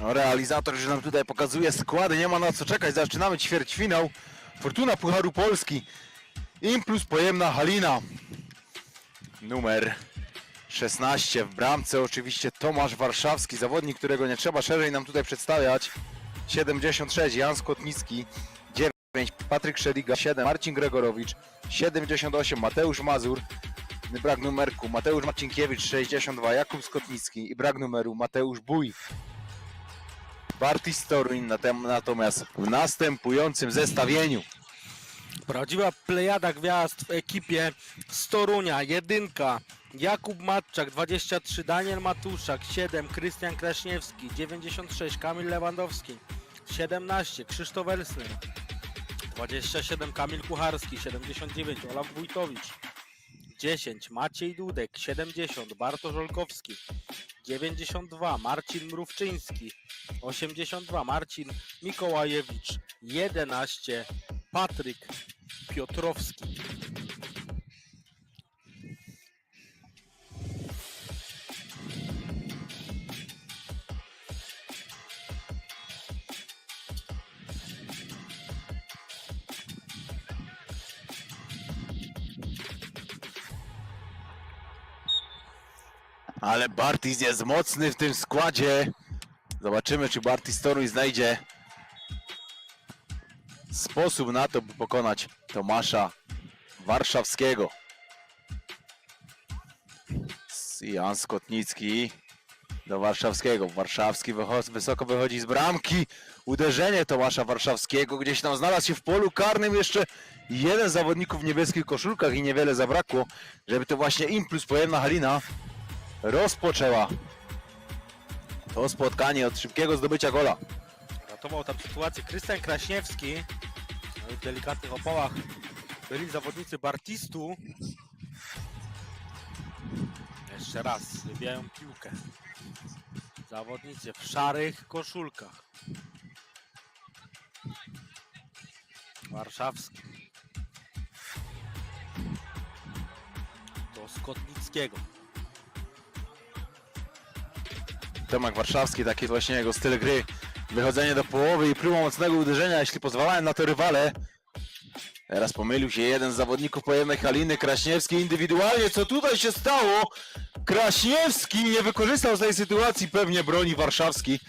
No, realizator już nam tutaj pokazuje składy, nie ma na co czekać. Zaczynamy ćwierćfinał. Fortuna Pucharu Polski. Impuls pojemna Halina. Numer 16 w bramce oczywiście Tomasz Warszawski, zawodnik, którego nie trzeba szerzej nam tutaj przedstawiać. 76 Jan Skotnicki, 9 Patryk Szeliga, 7 Marcin Gregorowicz, 78 Mateusz Mazur, brak numerku Mateusz Marcinkiewicz, 62 Jakub Skotnicki i brak numeru Mateusz Bój. Bartis Toruń natomiast w następującym zestawieniu. Prawdziwa plejada gwiazd w ekipie z Torunia. Jedynka Jakub Matczak 23, Daniel Matuszak 7, Krystian Kraśniewski 96, Kamil Lewandowski 17, Krzysztof Elsner 27, Kamil Kucharski 79, Olaf Wójtowicz 10, Maciej Dudek 70, Bartosz Olkowski 92, Marcin Mrówczyński 82, Marcin Mikołajewicz 11, Patryk Piotrowski. Ale Bartis jest mocny w tym składzie. Zobaczymy, czy Bartis Toruń znajdzie sposób na to, by pokonać Tomasza Warszawskiego. Jan Skotnicki do Warszawskiego. Warszawski wysoko wychodzi z bramki. Uderzenie Tomasza Warszawskiego. Gdzieś tam znalazł się w polu karnym jeszcze jeden z zawodników w niebieskich koszulkach i niewiele zabrakło, żeby to właśnie Impuls pojemna Halina rozpoczęła to spotkanie od szybkiego zdobycia gola. Ratował tam sytuację Krystian Kraśniewski. No W delikatnych opałach byli zawodnicy Bartistu. Jeszcze raz wybijają piłkę. Zawodnicy w szarych koszulkach. Warszawski. Do Skotnickiego. Tomek Warszawski, taki właśnie jego styl gry. Wychodzenie do połowy i próba mocnego uderzenia, jeśli pozwalają na to rywale. Teraz pomylił się jeden z zawodników pojemnej Haliny, Kraśniewski indywidualnie. Co tutaj się stało? Kraśniewski nie wykorzystał z tej sytuacji, pewnie broni Warszawski.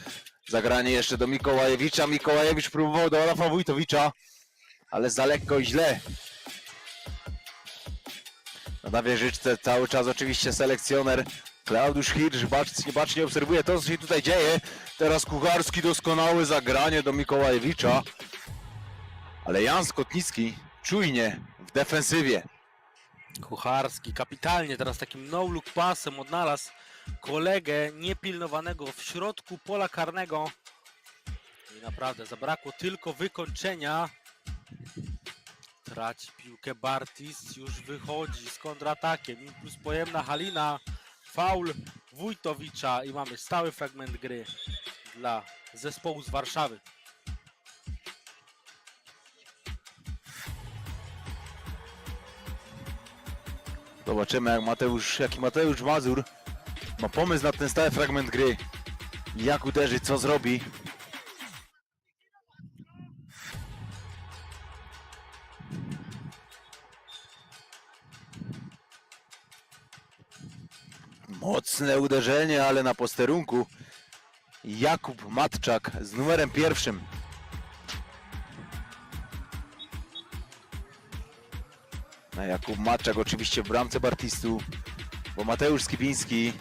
Zagranie jeszcze do Mikołajewicza. Mikołajewicz próbował do Olafa Wójtowicza, ale za lekko i źle. Na wieżyczce cały czas oczywiście selekcjoner Klaudiusz Hirsch bacznie, bacznie obserwuje to, co się tutaj dzieje. Teraz Kucharski doskonałe zagranie do Mikołajewicza. Ale Jan Skotnicki czujnie w defensywie. Kucharski kapitalnie teraz takim no-look pasem odnalazł kolegę niepilnowanego w środku pola karnego. I naprawdę zabrakło tylko wykończenia. Traci piłkę Bartis, już wychodzi z kontratakiem. Impuls pojemna Halina, faul Wójtowicza i mamy stały fragment gry dla zespołu z Warszawy. Zobaczymy jak Mateusz, jaki Mateusz Mazur ma pomysł na ten stały fragment gry. Jak uderzy, co zrobi. Mocne uderzenie, ale na posterunku. Jakub Matczak z numerem pierwszym. Jakub Matczak oczywiście w bramce Bartistu, bo Mateusz Skibiński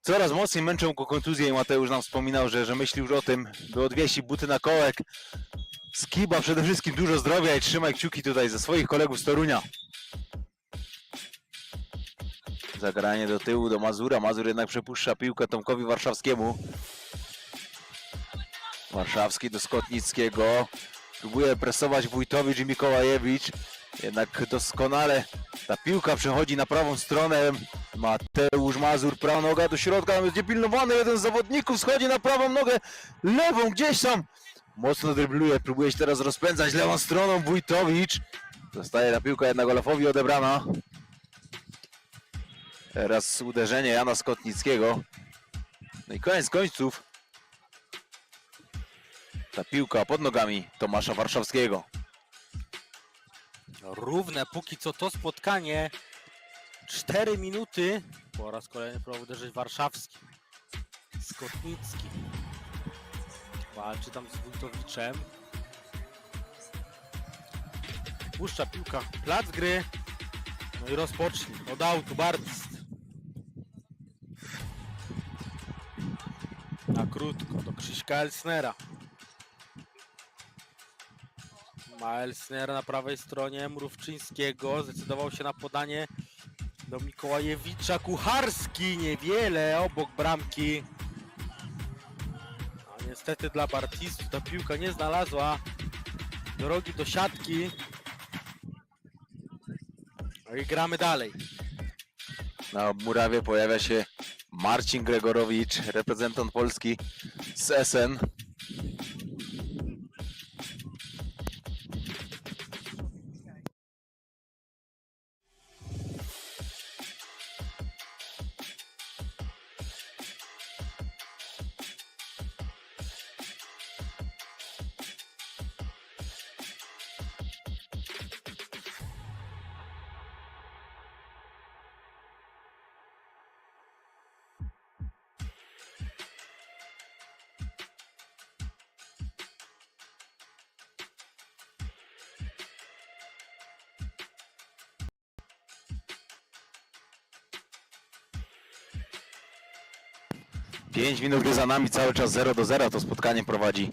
coraz mocniej męczą go kontuzje i Mateusz nam wspominał, że, że myśli już o tym, by odwiesić buty na kołek. Skiba przede wszystkim dużo zdrowia i trzymaj kciuki tutaj ze swoich kolegów z Torunia. Zagranie do tyłu do Mazura. Mazur jednak przepuszcza piłkę Tomkowi Warszawskiemu. Warszawski do Skotnickiego. Próbuje presować Wójtowicz i Mikołajewicz. Jednak doskonale ta piłka przechodzi na prawą stronę. Mateusz Mazur, prawa noga do środka, jest niepilnowany. Jeden z zawodników schodzi na prawą nogę, lewą gdzieś tam. Mocno drybluje, próbuje się teraz rozpędzać lewą stroną Wójtowicz. Zostaje ta piłka jednak Olafowi odebrana. Teraz uderzenie Jana Skotnickiego. No i koniec końców. Ta piłka pod nogami Tomasza Warszawskiego. Równe póki co to spotkanie. 4 minuty. Po raz kolejny próbował uderzyć warszawski. Skotnicki. Walczy tam z Wójtowiczem. Puszcza piłka. Plac gry. No i rozpocznij. Od autu Bartist. Krótko do Krzyśka Elsnera. Ma Elsner na prawej stronie Mrówczyńskiego. Zdecydował się na podanie do Mikołajewicza. Kucharski niewiele obok bramki. A niestety dla Bartistu ta piłka nie znalazła drogi do siatki. No i gramy dalej. Na murawie pojawia się Marcin Gregorowicz, reprezentant Polski z SN. Pięć minut gry za nami, cały czas 0 do 0 to spotkanie prowadzi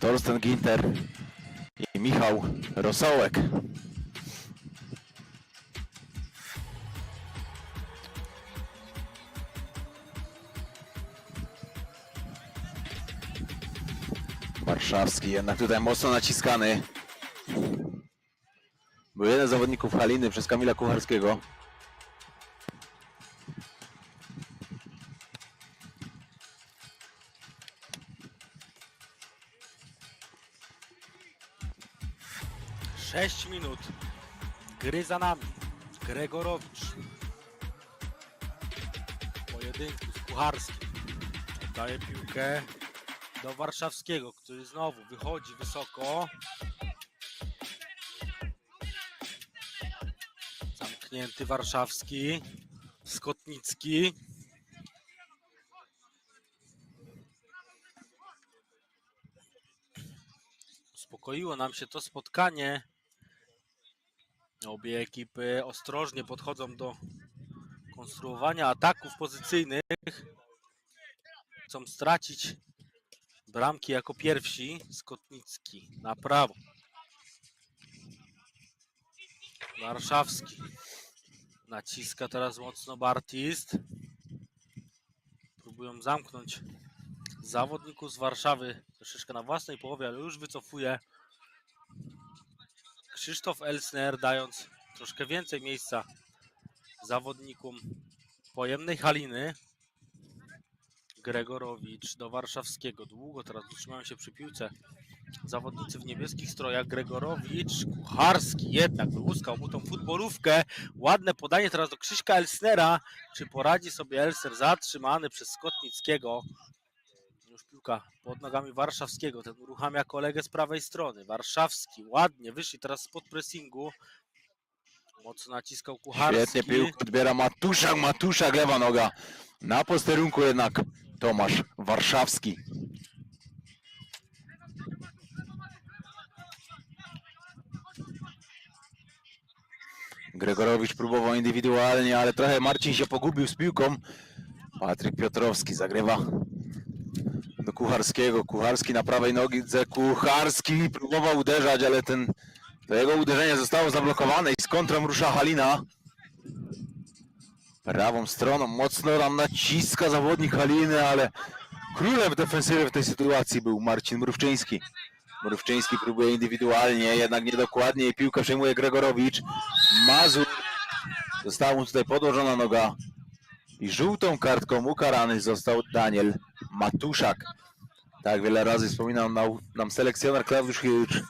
Torsten Ginter i Michał Rosołek. Warszawski jednak tutaj mocno naciskany. Był jeden z zawodników Haliny przez Kamila Kucharskiego. Sześć minut. Gry za nami. Gregorowicz. Pojedynku z Kucharskim. Daje piłkę do Warszawskiego, który znowu wychodzi wysoko. Zamknięty Warszawski. Skotnicki. Uspokoiło nam się to spotkanie. Obie ekipy ostrożnie podchodzą do konstruowania ataków pozycyjnych. Chcą stracić bramki jako pierwsi. Skotnicki na prawo. Warszawski. Naciska teraz mocno Bartist. Próbują zamknąć zawodników z Warszawy troszeczkę na własnej połowie, ale już wycofuje Krzysztof Elsner, dając troszkę więcej miejsca zawodnikom pojemnej Haliny. Gregorowicz do Warszawskiego. Długo teraz utrzymają się przy piłce zawodnicy w niebieskich strojach. Gregorowicz, Kucharski jednak wyłuskał mu tą futbolówkę. Ładne podanie teraz do Krzyśka Elsnera. Czy poradzi sobie Elsner zatrzymany przez Skotnickiego? Już piłka pod nogami Warszawskiego. Ten uruchamia kolegę z prawej strony. Warszawski ładnie wyszli teraz spod pressingu. Mocno naciskał Kucharski. Świetnie piłkę odbiera Matuszak, Matuszak, lewa noga. Na posterunku jednak Tomasz Warszawski. Gregorowicz próbował indywidualnie, ale trochę Marcin się pogubił z piłką. Patryk Piotrowski zagrywa Kucharskiego. Kucharski na prawej nogi, Kucharski próbował uderzać, ale ten to jego uderzenie zostało zablokowane i z kontrą rusza Halina. Prawą stroną mocno tam naciska zawodnik Haliny, ale królem defensywy w tej sytuacji był Marcin Mrówczyński. Mrówczyński próbuje indywidualnie, jednak niedokładnie i piłkę przejmuje Gregorowicz. Mazur została mu tutaj podłożona noga i żółtą kartką ukarany został Daniel Matuszak. Tak wiele razy wspominał nam, nam selekcjoner Klaudiusz Hilcz.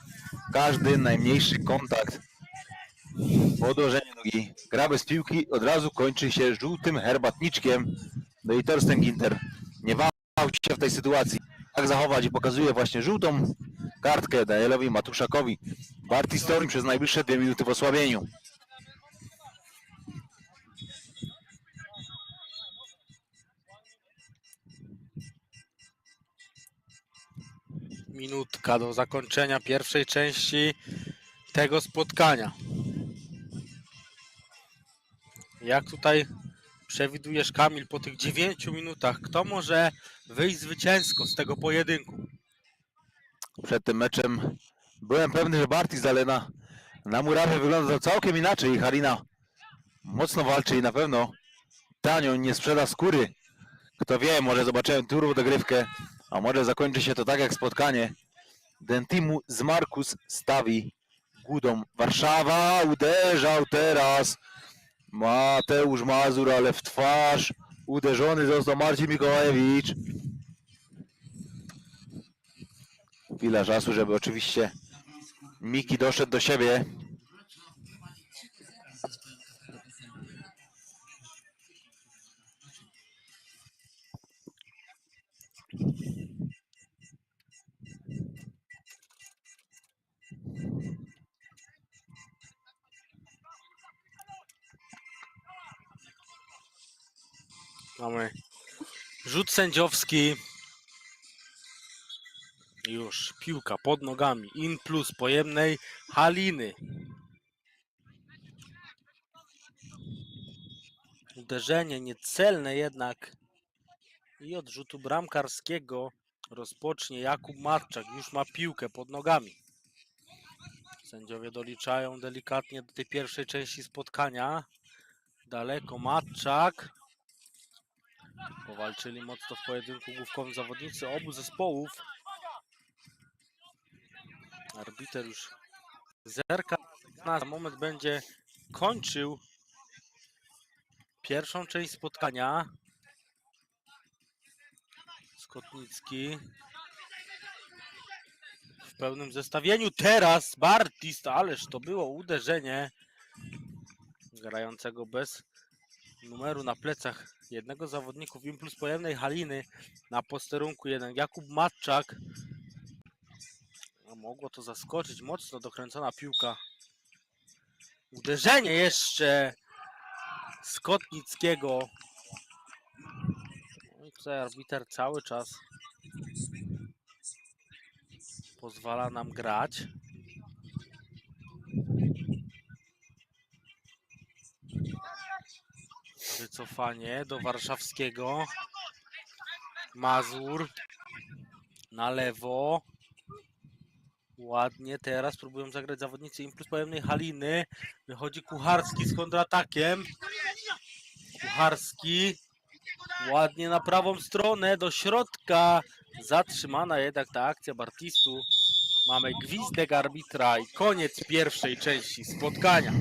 Każdy najmniejszy kontakt, podłożenie nogi, gra bez piłki od razu kończy się żółtym herbatniczkiem. No i Torsten Ginter nie wa- załamał się w tej sytuacji. Jak zachować i pokazuje właśnie żółtą kartkę Danielowi Matuszakowi. Barty Storm przez najbliższe dwie minuty w osłabieniu. Minutka do zakończenia pierwszej części tego spotkania. Jak tutaj przewidujesz, Kamil, po tych 9 minutach, kto może wyjść zwycięsko z tego pojedynku? Przed tym meczem byłem pewny, że Bartis, ale na, murawie wygląda całkiem inaczej i mocno walczy i na pewno tanio nie sprzeda skóry. Kto wie, może zobaczyłem turbo dogrywkę, a może zakończy się to tak jak spotkanie. Dentimu z Markus stawi Gudą. Warszawa uderzał teraz Mateusz Mazur, ale w twarz uderzony został Marcin Mikołajewicz. Chwila czasu, żeby oczywiście Miki doszedł do siebie. Mamy rzut sędziowski. Już piłka pod nogami. In plus pojemnej Haliny. Uderzenie niecelne jednak. I od rzutu bramkarskiego rozpocznie Jakub Matczak. Już ma piłkę pod nogami. Sędziowie doliczają delikatnie do tej pierwszej części spotkania. Daleko Matczak. Powalczyli mocno w pojedynku główkowym zawodnicy obu zespołów. Arbiter już zerka na moment będzie kończył pierwszą część spotkania. Skotnicki w pełnym zestawieniu. Teraz Bartist, ależ to było uderzenie grającego bez numeru na plecach jednego z zawodników Impuls pojemnej Haliny na posterunku jeden. Jakub Matczak. No, mogło to zaskoczyć mocno dokręcona piłka. Uderzenie jeszcze Skotnickiego. No i tutaj arbiter cały czas pozwala nam grać Wycofanie do warszawskiego. Mazur na lewo. Ładnie teraz próbują zagrać zawodnicy Impuls pojemnej Haliny. Wychodzi Kucharski z kontratakiem. Kucharski ładnie na prawą stronę do środka. Zatrzymana jednak ta akcja Bartistu. Mamy gwizdek arbitra i koniec pierwszej części spotkania.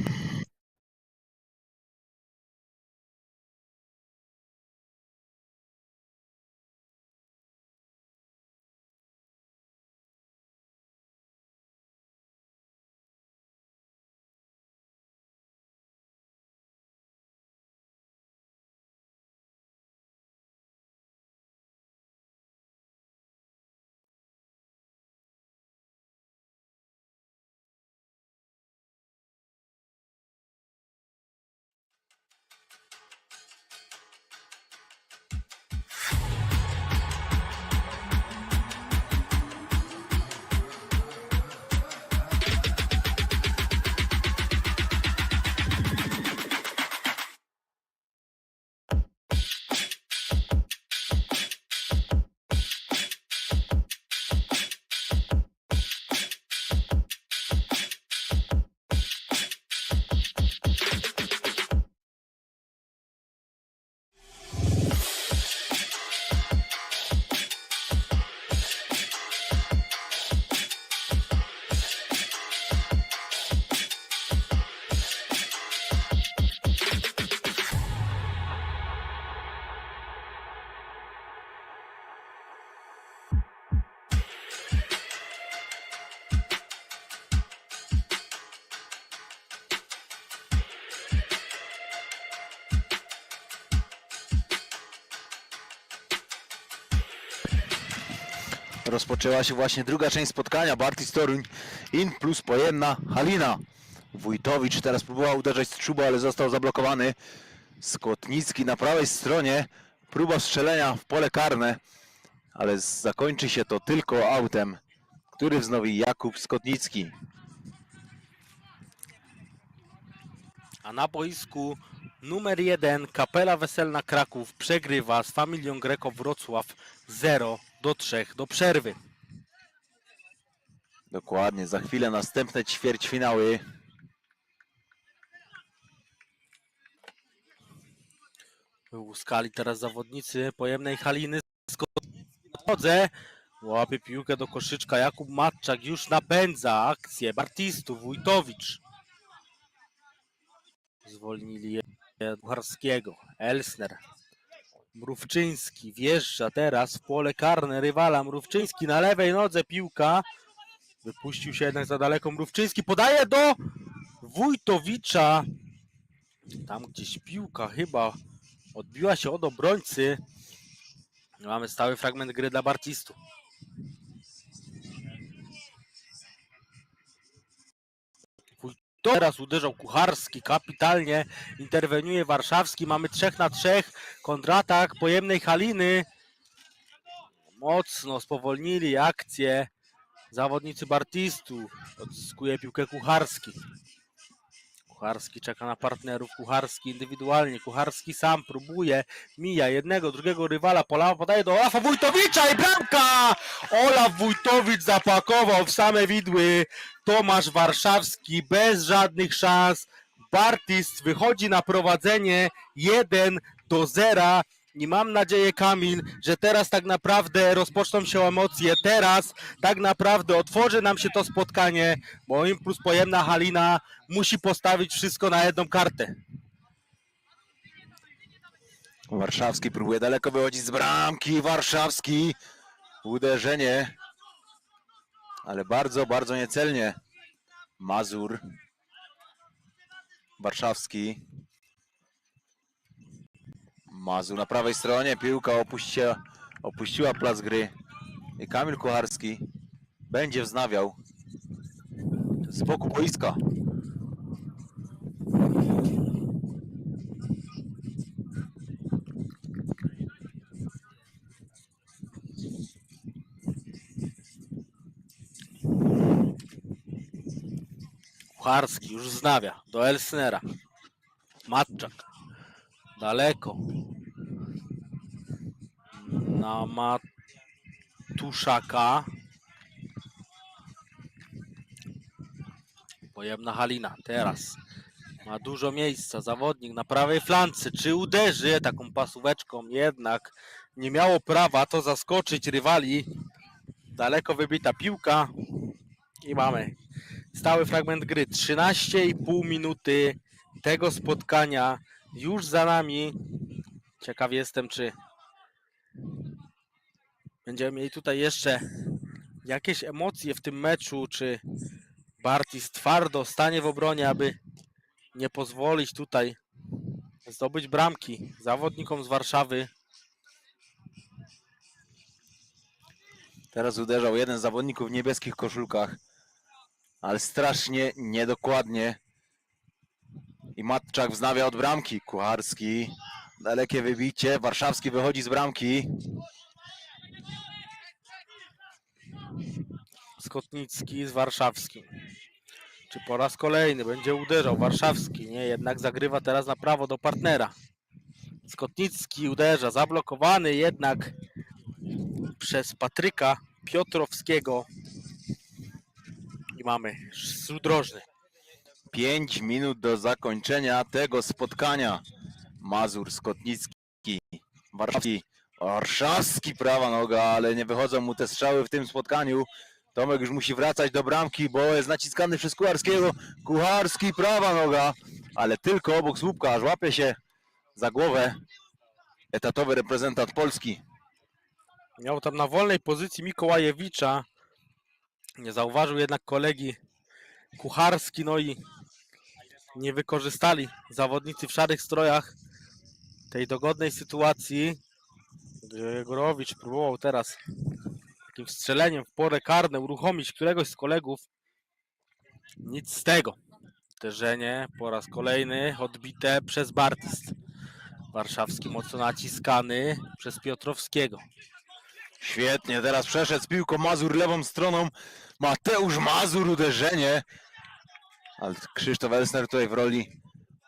Rozpoczęła się właśnie druga część spotkania. Bartis Toruń, in plus pojemna Halina. Wójtowicz teraz próbował uderzać z czuba, ale został zablokowany. Skotnicki na prawej stronie. Próba strzelenia w pole karne, ale zakończy się to tylko autem, który wznowi Jakub Skotnicki. A na boisku numer jeden Kapela Weselna Kraków przegrywa z Familią Greko Wrocław 0 do 3 do przerwy. Dokładnie, za chwilę następne ćwierćfinały. Wyłuskali teraz zawodnicy pojemnej Haliny. Skodze. Łapie piłkę do koszyczka. Jakub Matczak już napędza akcję. Bartistów, Wójtowicz. Zwolnili je Bucharskiego. Elsner. Mrówczyński wjeżdża teraz w pole karne rywala. Mrówczyński na lewej nodze piłka. Wypuścił się jednak za daleko. Mrówczyński podaje do Wójtowicza. Tam gdzieś piłka chyba odbiła się od obrońcy. Mamy stały fragment gry dla Bartistu. Teraz uderzał Kucharski kapitalnie, interweniuje Warszawski, mamy 3 na 3, kontratak pojemnej Haliny. Mocno spowolnili akcję zawodnicy Bartistu. Odzyskuje piłkę Kucharski. Kucharski czeka na partnerów, Kucharski indywidualnie, Kucharski sam próbuje, mija jednego, drugiego rywala, Polawa podaje do Olafa Wójtowicza i bramka! Olaf Wójtowicz zapakował w same widły, Tomasz Warszawski bez żadnych szans, Bartist wychodzi na prowadzenie 1 do 0 i mam nadzieję Kamil, że teraz tak naprawdę rozpoczną się emocje, teraz tak naprawdę otworzy nam się to spotkanie, bo Impuls Pojemna Halina musi postawić wszystko na jedną kartę. Warszawski próbuje daleko wychodzić z bramki. Warszawski. Uderzenie. Ale bardzo, bardzo niecelnie. Mazur. Warszawski. Mazur na prawej stronie. Piłka opuściła, opuściła plac gry. I Kamil Kucharski będzie wznawiał z boku boiska. Kucharski już wznawia do Elsnera. Matczak. Daleko. Na Matuszaka. Pojemna Halina. Teraz ma dużo miejsca. Zawodnik na prawej flance. Czy uderzy taką pasóweczką? Jednak nie miało prawa to zaskoczyć rywali. Daleko wybita piłka. I mamy stały fragment gry. 13,5 minuty tego spotkania już za nami. Ciekaw jestem, czy będziemy mieli tutaj jeszcze jakieś emocje w tym meczu, czy Bartis twardo stanie w obronie, aby nie pozwolić tutaj zdobyć bramki zawodnikom z Warszawy. Teraz uderzał jeden z zawodników w niebieskich koszulkach, ale strasznie niedokładnie. I Matczak wznawia od bramki. Kucharski, dalekie wybicie. Warszawski wychodzi z bramki. Skotnicki z Warszawskim. Czy po raz kolejny będzie uderzał Warszawski? Nie, jednak zagrywa teraz na prawo do partnera. Skotnicki uderza, zablokowany jednak przez Patryka Piotrowskiego. I mamy rzut drożny. 5 minut do zakończenia tego spotkania. Mazur, Skotnicki, Warszawski. Warszawski prawa noga, ale nie wychodzą mu te strzały w tym spotkaniu. Tomek już musi wracać do bramki, bo jest naciskany przez Kucharskiego. Kucharski prawa noga, ale tylko obok słupka, aż łapie się za głowę etatowy reprezentant Polski. Miał tam na wolnej pozycji Mikołajewicza. Nie zauważył jednak kolegi Kucharski, no i nie wykorzystali zawodnicy w szarych strojach tej dogodnej sytuacji. Gregorowicz próbował teraz takim wstrzeleniem w pole karne uruchomić któregoś z kolegów. Nic z tego. Uderzenie po raz kolejny odbite przez Bartist. Warszawski mocno naciskany przez Piotrowskiego. Świetnie, teraz przeszedł z piłką Mazur lewą stroną. Mateusz Mazur uderzenie. Ale Krzysztof Elsner tutaj w roli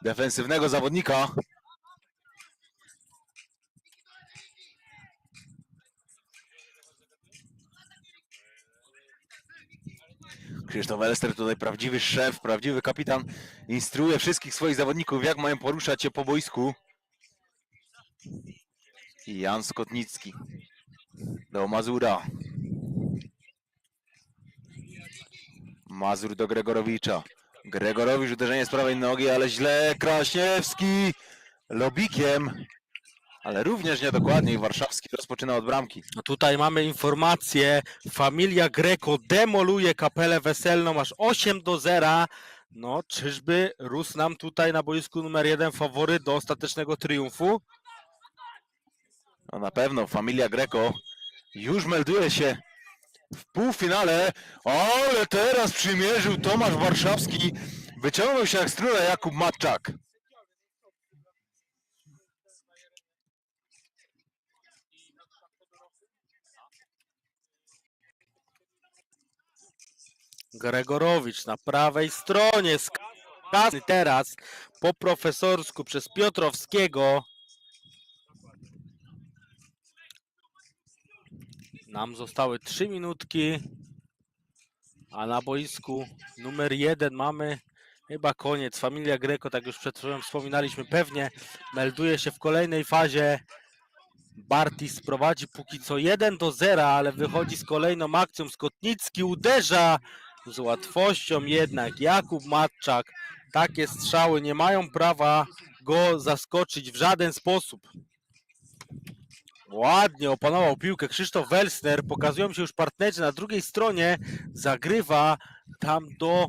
defensywnego zawodnika. Krzysztof Elster tutaj prawdziwy szef, prawdziwy kapitan. Instruuje wszystkich swoich zawodników, jak mają poruszać się po boisku. I Jan Skotnicki do Mazura. Mazur do Gregorowicza. Gregorowicz uderzenie z prawej nogi, ale źle. Kraśniewski lobikiem. Ale również niedokładnie i Warszawski rozpoczyna od bramki. No tutaj mamy informację. Familia Greco demoluje kapelę weselną aż 8 do 0. No, czyżby rósł nam tutaj na boisku numer 1 faworyt do ostatecznego triumfu? No na pewno familia Greco już melduje się w półfinale, ale teraz przymierzył Tomasz Warszawski. Wyciągnął się jak struna Jakub Matczak. Gregorowicz na prawej stronie. Skazany teraz po profesorsku przez Piotrowskiego. Nam zostały 3 minutki. A na boisku numer 1 mamy chyba koniec. Familia Greco, tak już przed chwilą wspominaliśmy, pewnie melduje się w kolejnej fazie. Bartis prowadzi póki co 1 do 0, ale wychodzi z kolejną akcją. Skotnicki uderza z łatwością jednak Jakub Matczak. Takie strzały nie mają prawa go zaskoczyć w żaden sposób. Ładnie opanował piłkę Krzysztof Welsner. Pokazują się już partnerzy na drugiej stronie. Zagrywa tam do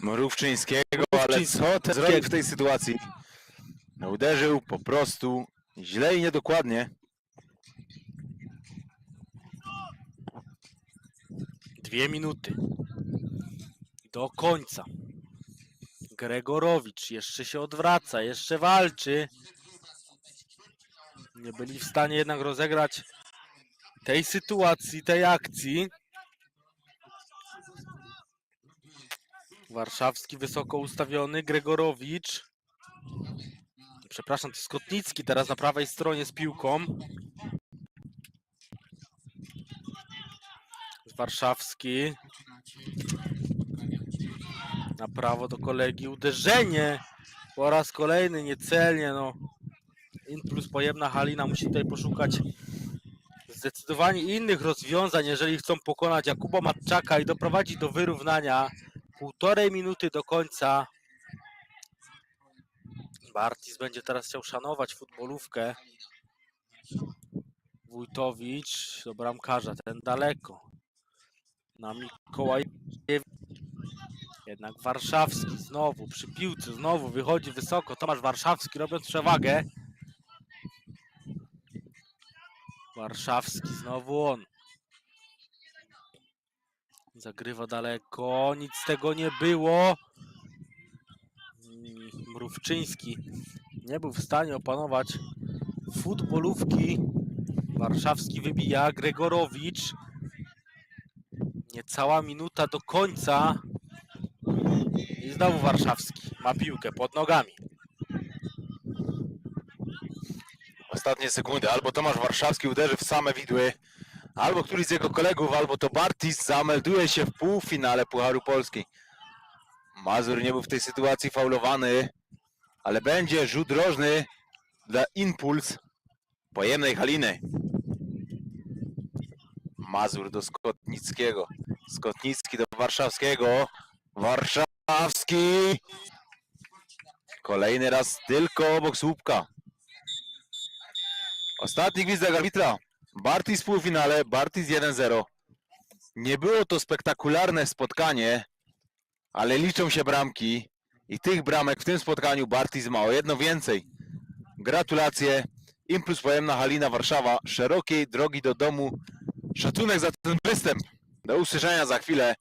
Mrówczyńskiego, ale co ten zrobił w tej sytuacji? No, uderzył po prostu źle i niedokładnie. Dwie minuty. Do końca. Gregorowicz jeszcze się odwraca, jeszcze walczy. Nie byli w stanie jednak rozegrać tej sytuacji, tej akcji. Warszawski wysoko ustawiony, Gregorowicz. Przepraszam, to Skotnicki teraz na prawej stronie z piłką. Warszawski. Na prawo do kolegi. Uderzenie. Po raz kolejny niecelnie. No. In plus pojemna Halina musi tutaj poszukać zdecydowanie innych rozwiązań, jeżeli chcą pokonać Jakuba Matczaka i doprowadzić do wyrównania. Półtorej minuty do końca. Bartis będzie teraz chciał szanować futbolówkę. Wójtowicz do bramkarza, ten daleko na Mikołaj. Jednak Warszawski znowu przy piłce, znowu wychodzi wysoko. Tomasz Warszawski robiąc przewagę. Warszawski znowu on. Zagrywa daleko, nic z tego nie było. Mrówczyński nie był w stanie opanować futbolówki. Warszawski wybija, Gregorowicz. Niecała minuta do końca. I znowu Warszawski ma piłkę pod nogami. Ostatnie sekundy. Albo Tomasz Warszawski uderzy w same widły, albo któryś z jego kolegów, albo to Bartis zamelduje się w półfinale Pucharu Polski. Mazur nie był w tej sytuacji faulowany, ale będzie rzut rożny dla Impuls pojemnej Haliny. Mazur do Skotnickiego. Skotnicki do Warszawskiego. Warszawski! Kolejny raz tylko obok słupka. Ostatni gwizdek arbitra. Bartis w półfinale, Bartis 1-0. Nie było to spektakularne spotkanie, ale liczą się bramki i tych bramek w tym spotkaniu Bartis ma o jedno więcej. Gratulacje. Impuls pojemna Halina Warszawa. Szerokiej drogi do domu Szacunek za ten występ. Do usłyszenia za chwilę